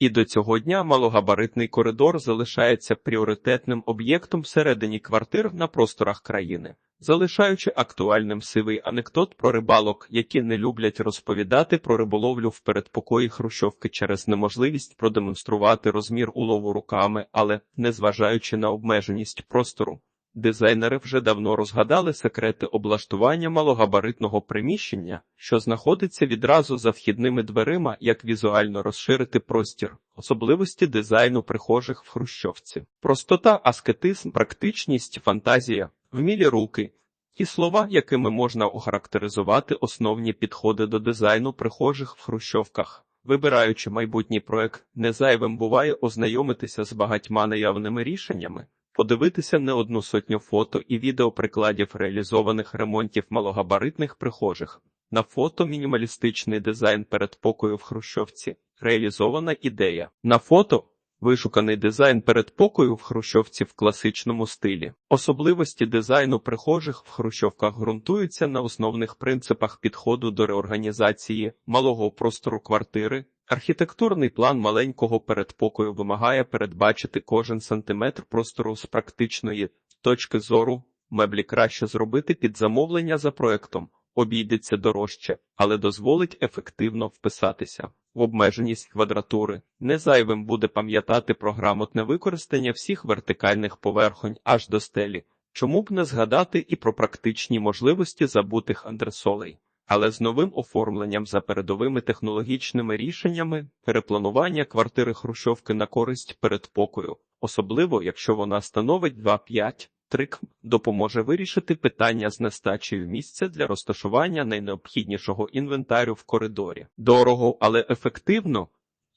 І до цього дня малогабаритний коридор залишається пріоритетним об'єктом всередині квартир на просторах країни, залишаючи актуальним сивий анекдот про рибалок, які не люблять розповідати про риболовлю в передпокої хрущовки через неможливість продемонструвати розмір улову руками, але незважаючи на обмеженість простору. Дизайнери вже давно розгадали секрети облаштування малогабаритного приміщення, що знаходиться відразу за вхідними дверима, як візуально розширити простір, особливості дизайну прихожих в хрущовці. Простота, аскетизм, практичність, фантазія, вмілі руки і слова, якими можна охарактеризувати основні підходи до дизайну прихожих в хрущовках. Вибираючи майбутній проект, незайвим буває ознайомитися з багатьма наявними рішеннями. Подивитися не одну сотню фото і відеоприкладів реалізованих ремонтів малогабаритних прихожих. На фото мінімалістичний дизайн передпокою в Хрущовці. Реалізована ідея. На фото вишуканий дизайн передпокою в Хрущовці в класичному стилі. Особливості дизайну прихожих в Хрущовках ґрунтуються на основних принципах підходу до реорганізації малого простору квартири, Архітектурний план маленького передпокою вимагає передбачити кожен сантиметр простору з практичної точки зору. Меблі краще зробити під замовлення за проектом, обійдеться дорожче, але дозволить ефективно вписатися в обмеженість квадратури. Не зайвим буде пам'ятати про грамотне використання всіх вертикальних поверхонь аж до стелі. Чому б не згадати і про практичні можливості забутих андресолей але з новим оформленням за передовими технологічними рішеннями перепланування квартири Хрущовки на користь передпокою, особливо якщо вона становить 2-5, трик допоможе вирішити питання з нестачею місця для розташування найнеобхіднішого інвентарю в коридорі. Дорого, але ефективно.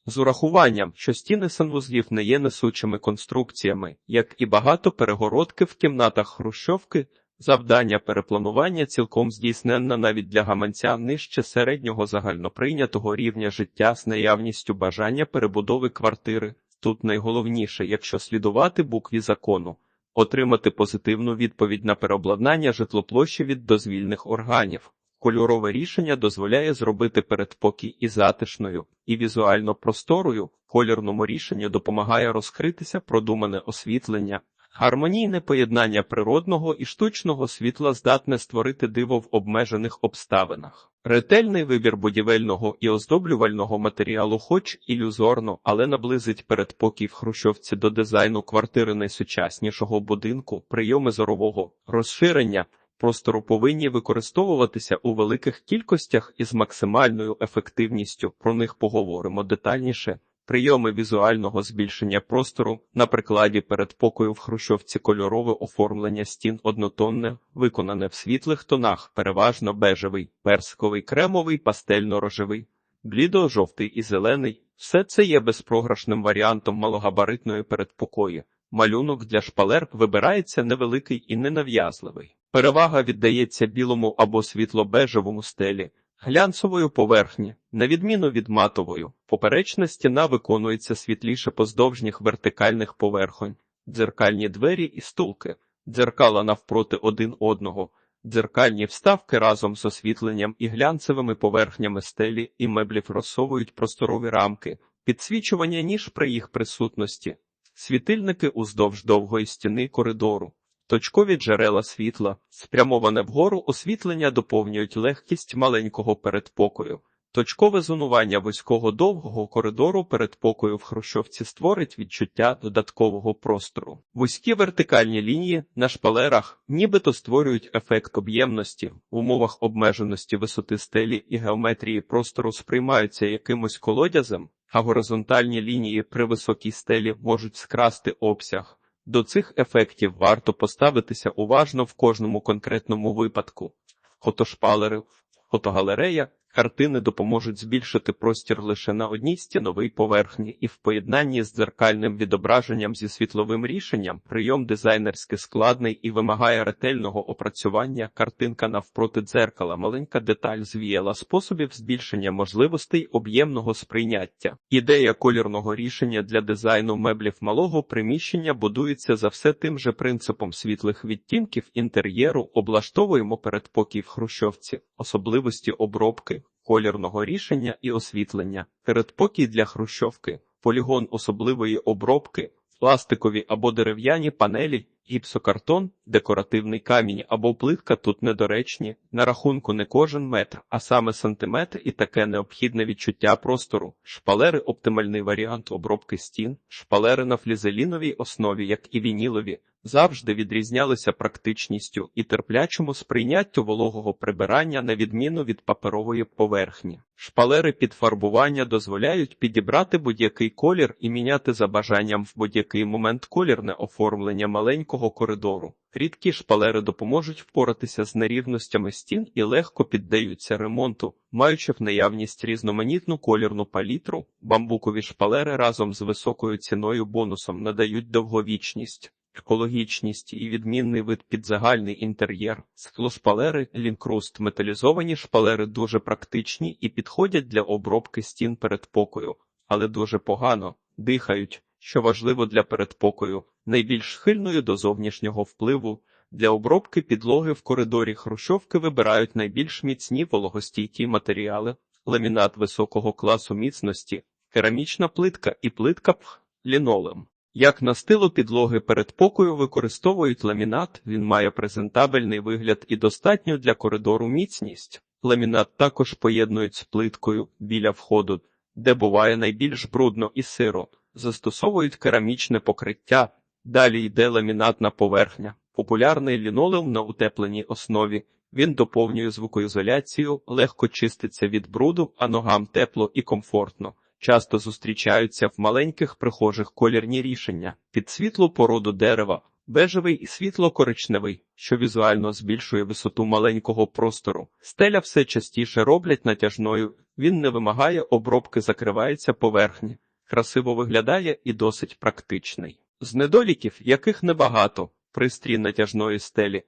З урахуванням, що стіни санвузлів не є несучими конструкціями, як і багато перегородки в кімнатах Хрущовки, Завдання перепланування цілком здійсненне навіть для гаманця нижче середнього загальноприйнятого рівня життя з наявністю бажання перебудови квартири. Тут найголовніше, якщо слідувати букві закону, отримати позитивну відповідь на переобладнання житлоплощі від дозвільних органів. Кольорове рішення дозволяє зробити передпокій і затишною, і візуально просторою. Колірному рішенню допомагає розкритися продумане освітлення, Гармонійне поєднання природного і штучного світла здатне створити диво в обмежених обставинах. Ретельний вибір будівельного і оздоблювального матеріалу, хоч ілюзорно, але наблизить передпокій в Хрущовці до дизайну квартири найсучаснішого будинку, прийоми зорового розширення. Простору повинні використовуватися у великих кількостях із максимальною ефективністю. Про них поговоримо детальніше. Прийоми візуального збільшення простору на прикладі передпокою в хрущовці кольорове оформлення стін однотонне, виконане в світлих тонах, переважно бежевий, персиковий, кремовий, пастельно-рожевий, блідо-жовтий і зелений. Все це є безпрограшним варіантом малогабаритної передпокої. Малюнок для шпалер вибирається невеликий і ненав'язливий. Перевага віддається білому або світло-бежевому стелі глянцевою поверхні, на відміну від матовою, поперечна стіна виконується світліше поздовжніх вертикальних поверхонь, дзеркальні двері і стулки, дзеркала навпроти один одного, дзеркальні вставки разом з освітленням і глянцевими поверхнями стелі і меблів розсовують просторові рамки, підсвічування ніж при їх присутності, світильники уздовж довгої стіни коридору. Точкові джерела світла, спрямоване вгору освітлення доповнюють легкість маленького передпокою. Точкове зонування вузького довгого коридору передпокою в Хрущовці створить відчуття додаткового простору. Вузькі вертикальні лінії на шпалерах нібито створюють ефект об'ємності в умовах обмеженості висоти стелі і геометрії простору сприймаються якимось колодязем, а горизонтальні лінії при високій стелі можуть скрасти обсяг. До цих ефектів варто поставитися уважно в кожному конкретному випадку. Фотошпалери, фотогалерея Картини допоможуть збільшити простір лише на одній стіновій поверхні, і в поєднанні з дзеркальним відображенням зі світловим рішенням прийом дизайнерськи складний і вимагає ретельного опрацювання. Картинка навпроти дзеркала, маленька деталь звіяла способів збільшення можливостей об'ємного сприйняття. Ідея колірного рішення для дизайну меблів малого приміщення будується за все тим же принципом світлих відтінків інтер'єру, облаштовуємо передпокій в хрущовці, особливості обробки колірного рішення і освітлення, передпокій для хрущовки, полігон особливої обробки, пластикові або дерев'яні панелі, гіпсокартон, декоративний камінь або плитка тут недоречні, на рахунку не кожен метр, а саме сантиметр і таке необхідне відчуття простору. Шпалери оптимальний варіант обробки стін, шпалери на флізеліновій основі, як і вінілові, завжди відрізнялися практичністю і терплячому сприйняттю вологого прибирання на відміну від паперової поверхні. Шпалери під фарбування дозволяють підібрати будь-який колір і міняти за бажанням в будь-який момент колірне оформлення маленького коридору. Рідкі шпалери допоможуть впоратися з нерівностями стін і легко піддаються ремонту, маючи в наявність різноманітну колірну палітру, бамбукові шпалери разом з високою ціною бонусом надають довговічність. Екологічність і відмінний вид під загальний інтер'єр, склошпалери, лінкруст, металізовані шпалери дуже практичні і підходять для обробки стін передпокою, але дуже погано дихають, що важливо для передпокою, найбільш схильною до зовнішнього впливу. Для обробки підлоги в коридорі хрущовки вибирають найбільш міцні вологостійкі матеріали, ламінат високого класу міцності, керамічна плитка і плитка пх, лінолем. Як на стилу підлоги передпокою використовують ламінат, він має презентабельний вигляд і достатню для коридору міцність. Ламінат також поєднують з плиткою біля входу, де буває найбільш брудно і сиро. Застосовують керамічне покриття, далі йде ламінатна поверхня, популярний лінолеум на утепленій основі. Він доповнює звукоізоляцію, легко чиститься від бруду, а ногам тепло і комфортно. Часто зустрічаються в маленьких прихожих колірні рішення під світлу породу дерева, бежевий і світло-коричневий, що візуально збільшує висоту маленького простору. Стеля все частіше роблять натяжною, він не вимагає обробки, закривається поверхні, красиво виглядає і досить практичний. З недоліків, яких небагато, пристрій натяжної стелі.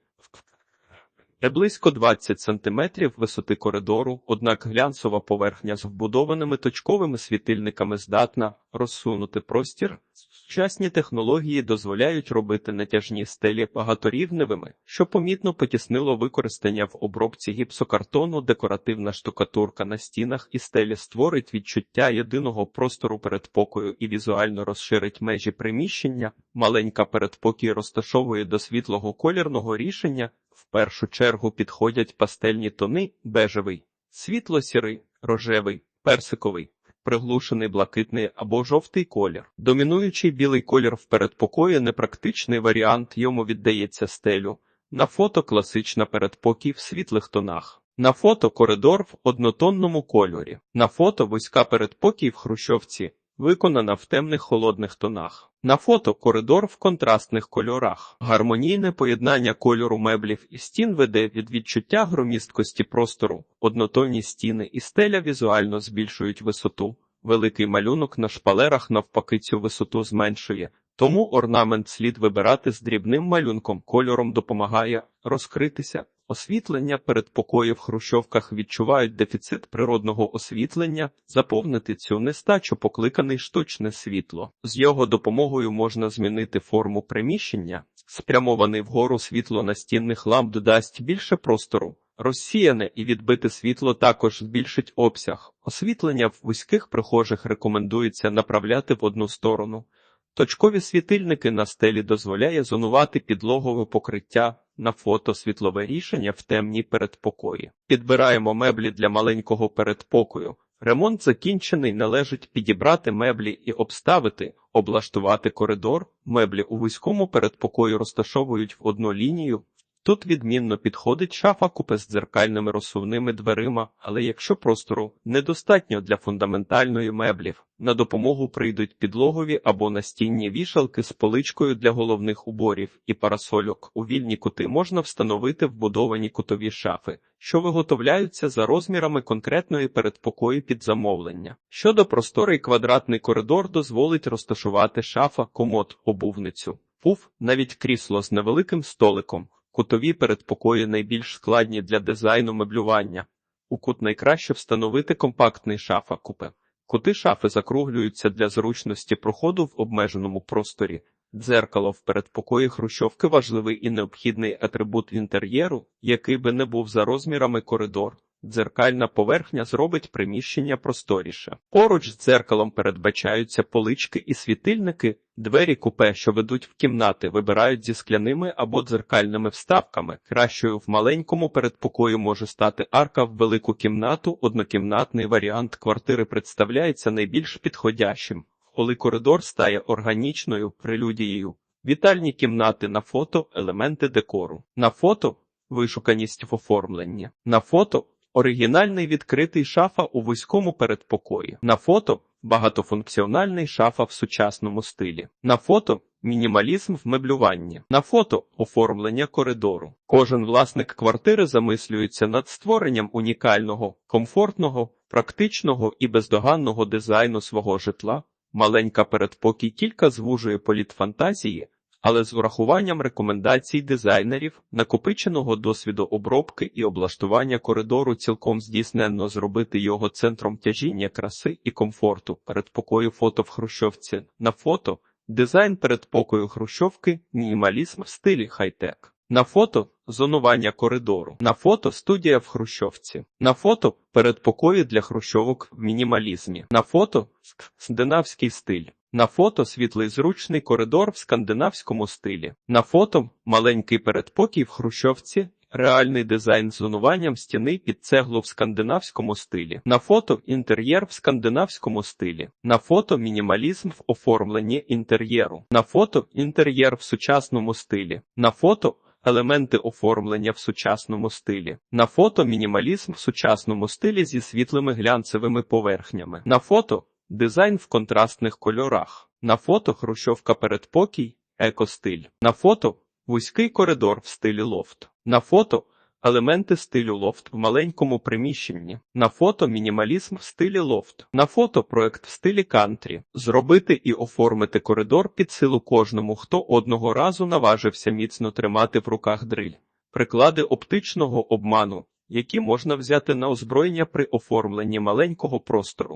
Е близько 20 см висоти коридору, однак глянцева поверхня з вбудованими точковими світильниками здатна розсунути простір. Сучасні технології дозволяють робити натяжні стелі багаторівневими, що помітно потіснило використання в обробці гіпсокартону, декоративна штукатурка на стінах і стелі створить відчуття єдиного простору передпокою і візуально розширить межі приміщення. Маленька передпокій розташовує до світлого колірного рішення. В першу чергу підходять пастельні тони бежевий, світло-сірий, рожевий, персиковий, приглушений блакитний або жовтий колір. Домінуючий білий колір в передпокої непрактичний варіант йому віддається стелю. На фото класична передпокій в світлих тонах. На фото коридор в однотонному кольорі. На фото вузька передпокій в хрущовці. Виконана в темних холодних тонах. На фото коридор в контрастних кольорах. Гармонійне поєднання кольору меблів і стін веде від відчуття громісткості простору, однотонні стіни і стеля візуально збільшують висоту. Великий малюнок на шпалерах навпаки цю висоту зменшує. Тому орнамент слід вибирати з дрібним малюнком, кольором допомагає розкритися. Освітлення передпокої в хрущовках відчувають дефіцит природного освітлення, заповнити цю нестачу покликаний штучне світло. З його допомогою можна змінити форму приміщення, спрямований вгору світло настінних ламп додасть більше простору. Розсіяне і відбите світло також збільшить обсяг. Освітлення в вузьких прихожих рекомендується направляти в одну сторону. Точкові світильники на стелі дозволяє зонувати підлогове покриття на фото світлове рішення в темній передпокої. Підбираємо меблі для маленького передпокою. Ремонт закінчений, належить підібрати меблі і обставити, облаштувати коридор. Меблі у вузькому передпокою розташовують в одну лінію. Тут відмінно підходить шафа купе з дзеркальними розсувними дверима, але якщо простору недостатньо для фундаментальної меблів, на допомогу прийдуть підлогові або настінні вішалки з поличкою для головних уборів і парасольок. У вільні кути можна встановити вбудовані кутові шафи, що виготовляються за розмірами конкретної передпокої під замовлення. Щодо просторий квадратний коридор дозволить розташувати шафа, комод, обувницю, пуф, навіть крісло з невеликим столиком. Кутові передпокої найбільш складні для дизайну меблювання. У кут найкраще встановити компактний шафа купе. Кути шафи закруглюються для зручності проходу в обмеженому просторі. Дзеркало в передпокої хрущовки важливий і необхідний атрибут інтер'єру, який би не був за розмірами коридор. Дзеркальна поверхня зробить приміщення просторіше. Поруч з дзеркалом передбачаються полички і світильники, двері купе, що ведуть в кімнати, вибирають зі скляними або дзеркальними вставками. Кращою в маленькому передпокою може стати арка в велику кімнату. Однокімнатний варіант квартири представляється найбільш підходящим, коли коридор стає органічною прелюдією. Вітальні кімнати на фото, елементи декору. На фото вишуканість в оформленні. На фото оригінальний відкритий шафа у вузькому передпокої. На фото багатофункціональний шафа в сучасному стилі. На фото мінімалізм в меблюванні. На фото оформлення коридору. Кожен власник квартири замислюється над створенням унікального, комфортного, практичного і бездоганного дизайну свого житла. Маленька передпокій кілька звужує політ фантазії, але з урахуванням рекомендацій дизайнерів, накопиченого досвіду обробки і облаштування коридору цілком здійсненно зробити його центром тяжіння краси і комфорту. Передпокою фото в Хрущовці. На фото дизайн передпокою Хрущовки, мінімалізм в стилі хай-тек. На фото зонування коридору. На фото студія в Хрущовці. На фото передпокої для хрущовок в мінімалізмі. На фото скандинавський стиль. На фото світлий зручний коридор в скандинавському стилі. На фото маленький передпокій в Хрущовці. Реальний дизайн з зонуванням стіни під цеглу в скандинавському стилі. На фото інтер'єр в скандинавському стилі. На фото мінімалізм в оформленні інтер'єру. На фото інтер'єр в сучасному стилі. На фото елементи оформлення в сучасному стилі. На фото мінімалізм в сучасному стилі зі світлими глянцевими поверхнями. На фото дизайн в контрастних кольорах. На фото хрущовка передпокій, екостиль. На фото вузький коридор в стилі лофт. На фото елементи стилю лофт в маленькому приміщенні. На фото мінімалізм в стилі лофт. На фото проект в стилі кантрі. Зробити і оформити коридор під силу кожному, хто одного разу наважився міцно тримати в руках дриль. Приклади оптичного обману, які можна взяти на озброєння при оформленні маленького простору.